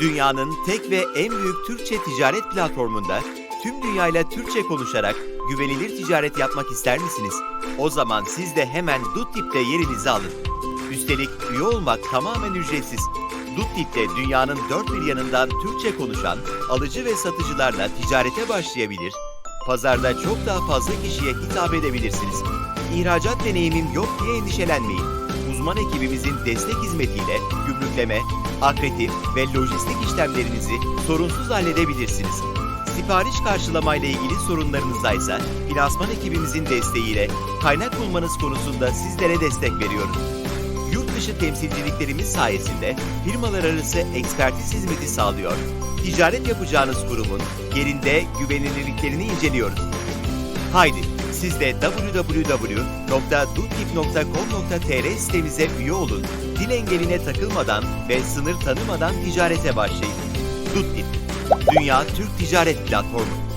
Dünyanın tek ve en büyük Türkçe ticaret platformunda tüm dünyayla Türkçe konuşarak güvenilir ticaret yapmak ister misiniz? O zaman siz de hemen Duttip'te yerinizi alın. Üstelik üye olmak tamamen ücretsiz. Duttip'te dünyanın dört bir yanından Türkçe konuşan alıcı ve satıcılarla ticarete başlayabilir, pazarda çok daha fazla kişiye hitap edebilirsiniz. İhracat deneyimim yok diye endişelenmeyin. Uzman ekibimizin destek hizmetiyle gümrükleme, akreditif ve lojistik işlemlerinizi sorunsuz halledebilirsiniz. Sipariş karşılamayla ilgili sorunlarınızdaysa finansman ekibimizin desteğiyle kaynak bulmanız konusunda sizlere destek veriyoruz. Yurt dışı temsilciliklerimiz sayesinde firmalar arası ekspertiz hizmeti sağlıyor. Ticaret yapacağınız kurumun yerinde güvenilirliklerini inceliyoruz. Haydi siz de www.dutip.com.tr sitemize üye olun. Dil engeline takılmadan ve sınır tanımadan ticarete başlayın. Duttip, Dünya Türk Ticaret Platformu.